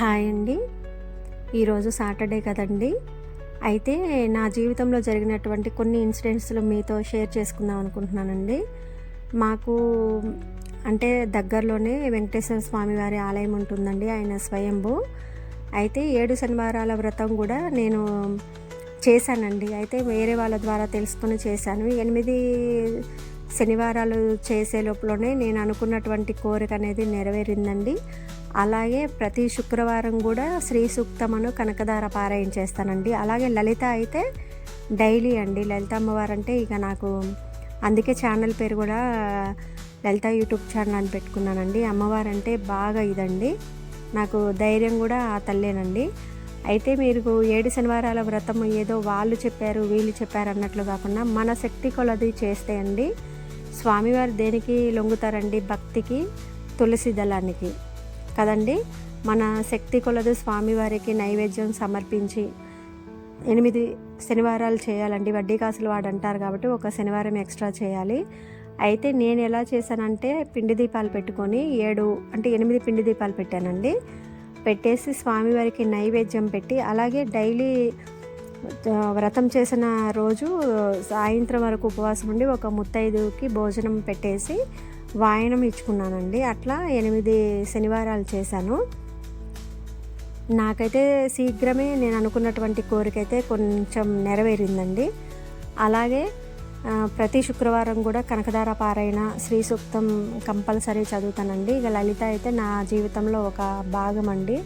Hi అండి. ఈరోజు Saturday కదండి. అయితే నా జీవితంలో జరిగినటువంటి కొన్ని ఇన్సిడెంట్స్లు మీతో షేర్ చేసుకుందాం అనుకుంటున్నానండి. మాకు అంటే దగ్గరలోనే వెంకటేశ్వర స్వామి వారి ఆలయం ఉంటుందండి ఆయన స్వయంభూ. అయితే ఏడు శనివారాల వ్రతం కూడా నేను చేశానండి. అయితే వేరే వాళ్ళ ద్వారా తెలుసుకొని చేశాను. ఎనిమిది శనివారాలు చేసే లోపలనే నేను అనుకున్నటువంటి కోరిక అనేది నెరవేరిందండి. అలాగే ప్రతి శుక్రవారం కూడా శ్రీ సూక్తమను కనకదార పారాయణ చేస్తానండి. అలాగే లలిత అయితే డైలీ అండి. లలిత అమ్మవారు అంటే ఇక నాకు అందుకే ఛానల్ పేరు కూడా లలిత యూట్యూబ్ ఛానల్ అని పెట్టుకున్నానండి. అమ్మవారు అంటే బాగా ఇదండి. నాకు ధైర్యం కూడా ఆ తల్లేనండి. అయితే మీరు ఏడు శనివారాల వ్రతం ఏదో వాళ్ళు చెప్పారు వీళ్ళు చెప్పారు అన్నట్లు కాకుండా మన శక్తి కొలది చేస్తే అండి స్వామివారు దేనికి లొంగుతారండి? భక్తికి తులసి దళానికి. కదండి? మన శక్తి కొలదు స్వామివారికి నైవేద్యం సమర్పించి ఎనిమిది శనివారాలు చేయాలండి. వడ్డీ కాసులు వాడు అంటారు కాబట్టి ఒక శనివారం ఎక్స్ట్రా చేయాలి. అయితే నేను ఎలా చేశానంటే పిండి దీపాలు పెట్టుకొని ఏడు అంటే ఎనిమిది పిండి దీపాలు పెట్టానండి. పెట్టేసి స్వామివారికి నైవేద్యం పెట్టి అలాగే డైలీ వ్రతం చేసిన రోజు సాయంత్రం వరకు ఉపవాసం ఉండి ఒక ముత్తైదుకి భోజనం పెట్టేసి వాయనం ఇచ్చుకున్నానండి. అట్లా ఎనిమిది శనివారాలు చేశాను. నాకైతే శీఘ్రమే నేను అనుకున్నటువంటి కోరిక అయితే కొంచెం నెరవేరిందండి. అలాగే ప్రతి శుక్రవారం కూడా కనకదార పారాయణ శ్రీ సూక్తం కంపల్సరీ చదువుతానండి. ఇక లలిత అయితే నా జీవితంలో ఒక భాగం అండి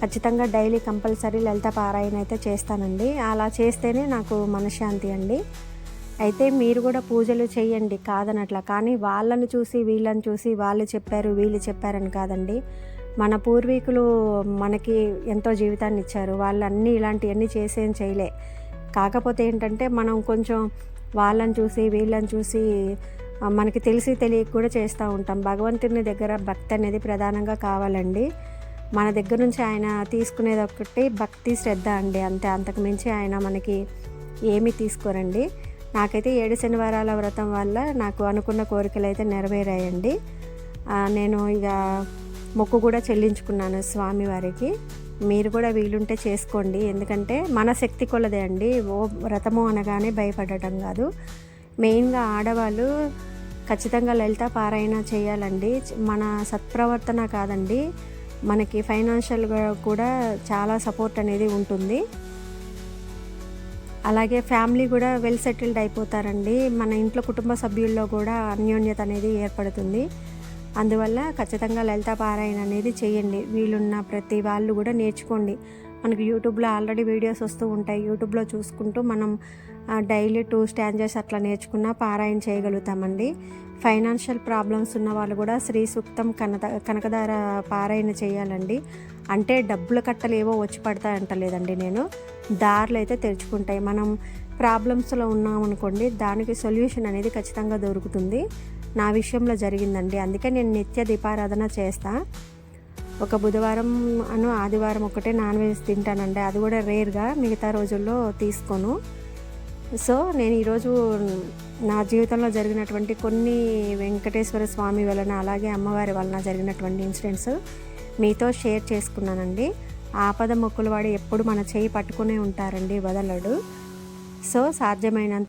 ఖచ్చితంగా డైలీ కంపల్సరీ లలిత పారాయణ అయితే చేస్తానండి. అలా చేస్తేనే నాకు మనశ్శాంతి అండి. అయితే మీరు కూడా పూజలు చేయండి కాదనట్లా. కానీ వాళ్ళని చూసి వీళ్ళని చూసి వాళ్ళు చెప్పారు వీళ్ళు చెప్పారని కాదండి. మన పూర్వీకులు మనకి ఎంతో జీవితాన్ని ఇచ్చారు. వాళ్ళు అన్నీ ఇలాంటివన్నీ చేసేం చేయలే. కాకపోతే ఏంటంటే మనం కొంచెం వాళ్ళని చూసి వీళ్ళని చూసి మనకి తెలిసి తెలియక కూడా చేస్తూ ఉంటాం. భగవంతుని దగ్గర భక్తి అనేది ప్రధానంగా కావాలండి. మన దగ్గర నుంచి ఆయన తీసుకునేది ఒకటి భక్తి శ్రద్ధ అండి. అంతే అంతకు మించి ఆయన మనకి ఏమీ తీసుకోరండి. నాకైతే ఏడు శనివారాల వ్రతం వల్ల నాకు అనుకున్న కోరికలు అయితే నెరవేరాయండి నేను ఇక మొక్కు కూడా చెల్లించుకున్నాను స్వామివారికి మీరు కూడా వీలుంటే చేసుకోండి. ఎందుకంటే మన శక్తి కొలదే అండి. ఓ వ్రతము అనగానే భయపడటం కాదు. మెయిన్గా ఆడవాళ్ళు ఖచ్చితంగా లలిత పారాయణ చేయాలండి. మన సత్ప్రవర్తన కాదండి. మనకి ఫైనాన్షియల్గా కూడా చాలా సపోర్ట్ అనేది ఉంటుంది. అలాగే ఫ్యామిలీ కూడా వెల్ సెటిల్డ్ అయిపోతారండి. మన ఇంట్లో కుటుంబ సభ్యుల్లో కూడా అన్యోన్యత అనేది ఏర్పడుతుంది. అందువల్ల ఖచ్చితంగా లలిత పారాయణ అనేది చేయండి. వీళ్ళున్న ప్రతి వాళ్ళు కూడా నేర్చుకోండి. మనకు యూట్యూబ్లో ఆల్రెడీ వీడియోస్ వస్తూ ఉంటాయి. యూట్యూబ్లో చూసుకుంటూ మనం డైలీ టూ స్టాంజర్స్ అట్లా నేర్చుకున్న పారాయణ చేయగలుగుతామండి. ఫైనాన్షియల్ ప్రాబ్లమ్స్ ఉన్న వాళ్ళు కూడా శ్రీ సూక్తం కనక కనకదార పారాయణ చేయాలండి. అంటే డబ్బుల కట్టలేవో వచ్చి వచ్చి పడతాయంటలేదండి నేను. దారులు అయితే తెరుచుకుంటాయి. మనం ప్రాబ్లమ్స్లో ఉన్నామనుకోండి దానికి సొల్యూషన్ అనేది ఖచ్చితంగా దొరుకుతుంది. నా విషయంలో జరిగిందండి. అందుకే నేను నిత్య దీపారాధన చేస్తా. ఒక బుధవారం అను ఆదివారం ఒకటే నాన్ వెజ్ తింటానండి. అది కూడా రేర్గా మిగతా రోజుల్లో తీసుకోను. సో నేను ఈరోజు నా జీవితంలో జరిగినటువంటి కొన్ని వెంకటేశ్వర స్వామి వలన అలాగే అమ్మవారి వలన జరిగినటువంటి ఇన్సిడెంట్స్ మీతో షేర్ చేసుకున్నానండి. ఆపద మొక్కులు వాడు ఎప్పుడు మన చేయి పట్టుకునే ఉంటారండి వదలడు. సో సాధ్యమైనంత